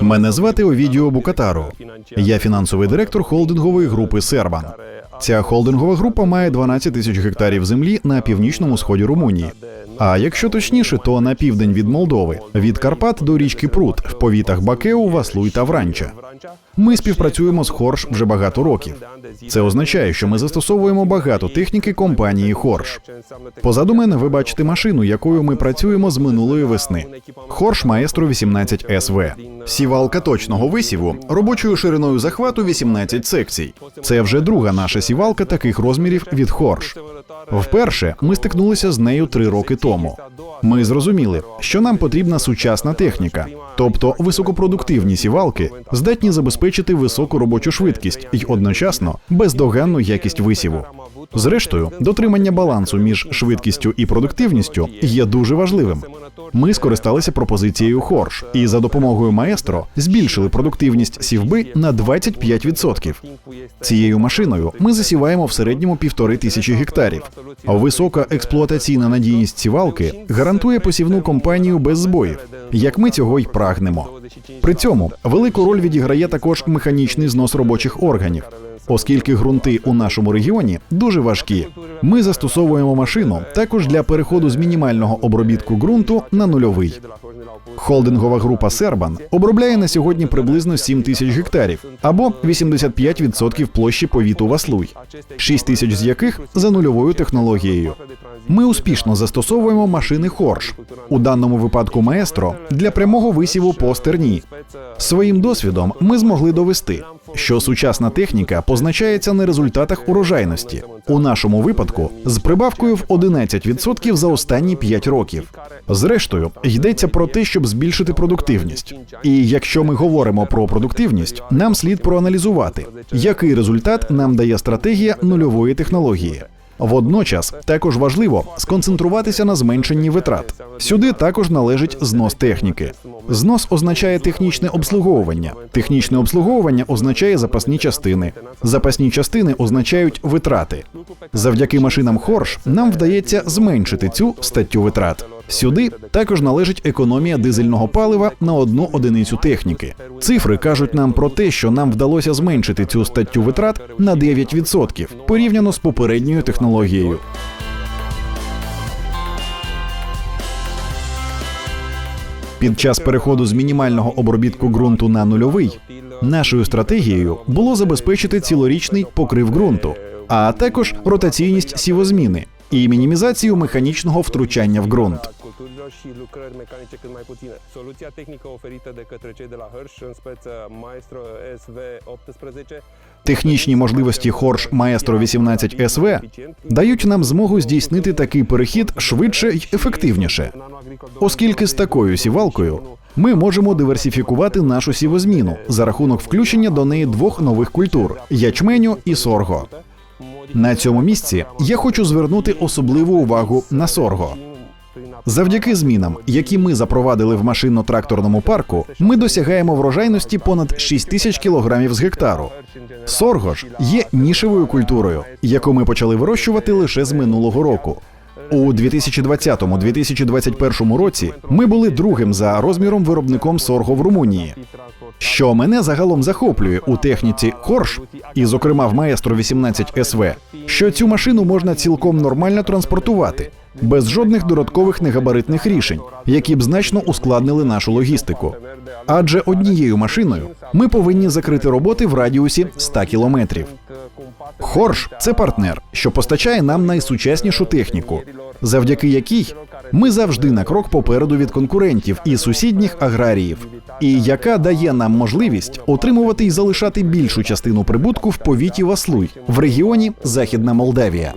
Мене звати Овідіо Букатару. Я фінансовий директор холдингової групи Сербан. Ця холдингова група має 12 тисяч гектарів землі на північному сході Румунії. А якщо точніше, то на південь від Молдови, від Карпат до річки Прут в повітах Бакеу, Васлуй та Вранча. Ми співпрацюємо з Хорш вже багато років. Це означає, що ми застосовуємо багато техніки компанії Хорш. Позаду мене ви бачите машину, якою ми працюємо з минулої весни. Хорш Маестро 18 СВ. Сівалка точного висіву робочою шириною захвату 18 секцій. Це вже друга наша сівалка таких розмірів від Хорш. Вперше ми стикнулися з нею три роки тому. Ми зрозуміли, що нам потрібна сучасна техніка, тобто високопродуктивні сівалки, здатні забезпечити високу робочу швидкість і одночасно бездоганну якість висіву. Зрештою, дотримання балансу між швидкістю і продуктивністю є дуже важливим. Ми скористалися пропозицією Хорш і за допомогою маестро збільшили продуктивність сівби на 25%. Цією машиною ми засіваємо в середньому півтори тисячі гектарів. Висока експлуатаційна надійність сівалки гарантує посівну компанію без збоїв, як ми цього й прагнемо. При цьому велику роль відіграє також механічний знос робочих органів. Оскільки ґрунти у нашому регіоні дуже важкі, ми застосовуємо машину також для переходу з мінімального обробітку ґрунту на нульовий. Холдингова група Сербан обробляє на сьогодні приблизно 7 тисяч гектарів або 85% площі повіту Васлуй, 6 тисяч з яких за нульовою технологією. Ми успішно застосовуємо машини Хорш у даному випадку маестро для прямого висіву по стерні. Своїм досвідом ми змогли довести, що сучасна техніка позначається на результатах урожайності у нашому випадку з прибавкою в 11% за останні 5 років. Зрештою, йдеться про те, щоб збільшити продуктивність. І якщо ми говоримо про продуктивність, нам слід проаналізувати, який результат нам дає стратегія нульової технології. Водночас також важливо сконцентруватися на зменшенні витрат. Сюди також належить знос техніки. Знос означає технічне обслуговування. Технічне обслуговування означає запасні частини. Запасні частини означають витрати. Завдяки машинам Хорш нам вдається зменшити цю статтю витрат. Сюди також належить економія дизельного палива на одну одиницю техніки. Цифри кажуть нам про те, що нам вдалося зменшити цю статтю витрат на 9% порівняно з попередньою технологією. Під час переходу з мінімального обробітку ґрунту на нульовий нашою стратегією було забезпечити цілорічний покрив ґрунту, а також ротаційність сівозміни і мінімізацію механічного втручання в ґрунт. Soluția tehnică oferită de către cei de la Hirsch, în speță Maestro SV18, Технічні можливості Хорш Маестро 18 СВ дають нам змогу здійснити такий перехід швидше й ефективніше, оскільки з такою сівалкою ми можемо диверсифікувати нашу сівозміну за рахунок включення до неї двох нових культур ячменю і сорго. На цьому місці я хочу звернути особливу увагу на сорго. Завдяки змінам, які ми запровадили в машинно-тракторному парку, ми досягаємо врожайності понад 6 тисяч кілограмів з гектару. Сорго ж є нішевою культурою, яку ми почали вирощувати лише з минулого року. У 2020-2021 році ми були другим за розміром виробником сорго в Румунії. Що мене загалом захоплює у техніці Хорш, і, зокрема, в Маестро 18 СВ, що цю машину можна цілком нормально транспортувати без жодних додаткових негабаритних рішень, які б значно ускладнили нашу логістику. Адже однією машиною ми повинні закрити роботи в радіусі 100 кілометрів. Хорш це партнер, що постачає нам найсучаснішу техніку, завдяки якій ми завжди на крок попереду від конкурентів і сусідніх аграріїв, і яка дає нам можливість отримувати і залишати більшу частину прибутку в повіті Васлуй в регіоні Західна Молдавія.